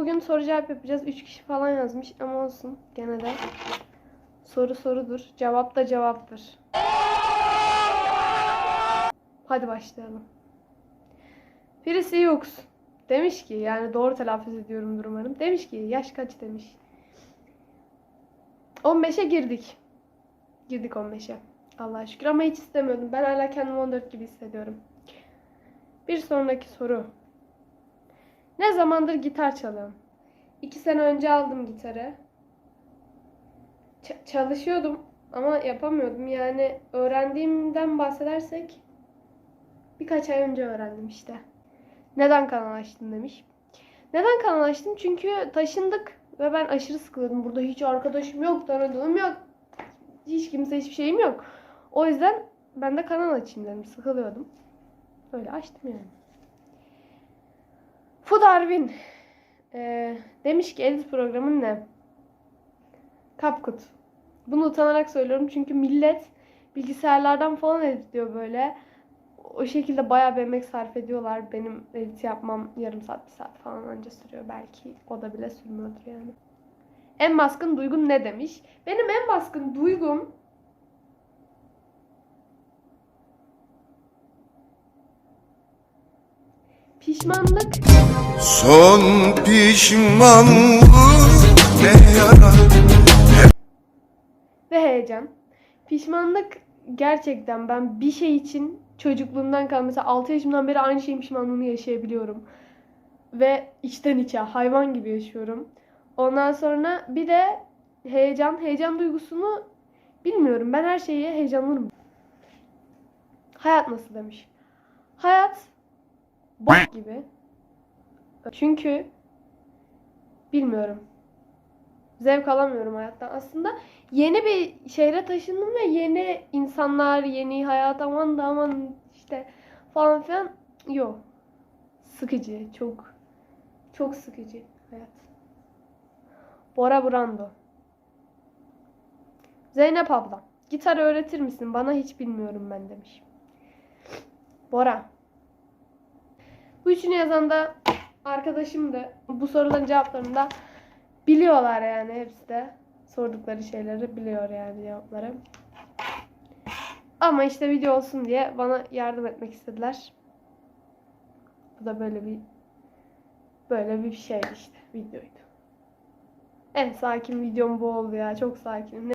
Bugün soru cevap yapacağız. 3 kişi falan yazmış ama olsun gene de. Soru sorudur. Cevap da cevaptır. Hadi başlayalım. Birisi Yux demiş ki yani doğru telaffuz ediyorumdur umarım. Demiş ki yaş kaç demiş. 15'e girdik. Girdik 15'e. Allah'a şükür ama hiç istemiyordum. Ben hala kendimi 14 gibi hissediyorum. Bir sonraki soru. Ne zamandır gitar çalıyorum? İki sene önce aldım gitarı. Ç- çalışıyordum ama yapamıyordum. Yani öğrendiğimden bahsedersek birkaç ay önce öğrendim işte. Neden kanal açtın demiş. Neden kanal açtım? Çünkü taşındık ve ben aşırı sıkılıyordum. Burada hiç arkadaşım yok, tanıdığım yok. Hiç kimse hiçbir şeyim yok. O yüzden ben de kanal açayım dedim. Sıkılıyordum. Öyle açtım yani. Fu Darwin eee, demiş ki edit programın ne? CapCut. Bunu utanarak söylüyorum çünkü millet bilgisayarlardan falan editliyor böyle. O şekilde bayağı bir emek sarf ediyorlar. Benim edit yapmam yarım saat, bir saat falan önce sürüyor belki. O da bile sürmüyordur yani. En baskın duygun ne demiş? Benim en baskın duygum pişmanlık Son pişmanlık ne yarar ve heyecan. Pişmanlık gerçekten ben bir şey için çocukluğumdan kalan mesela 6 yaşımdan beri aynı şeyin pişmanlığını yaşayabiliyorum. Ve içten içe hayvan gibi yaşıyorum. Ondan sonra bir de heyecan, heyecan duygusunu bilmiyorum. Ben her şeye heyecanlanırım. Hayat nasıl demiş. Hayat bok gibi. Çünkü bilmiyorum. Zevk alamıyorum hayattan. Aslında yeni bir şehre taşındım ve yeni insanlar, yeni hayat aman da aman işte falan filan yok. Sıkıcı, çok çok sıkıcı hayat. Bora Brando. Zeynep abla, gitar öğretir misin? Bana hiç bilmiyorum ben demiş. Bora. Bu üçünü yazan da arkadaşım da bu soruların cevaplarını da biliyorlar yani hepsi de sordukları şeyleri biliyor yani cevapları. Ama işte video olsun diye bana yardım etmek istediler. Bu da böyle bir böyle bir şeydi işte videoydu. En sakin videom bu oldu ya. Çok sakinim.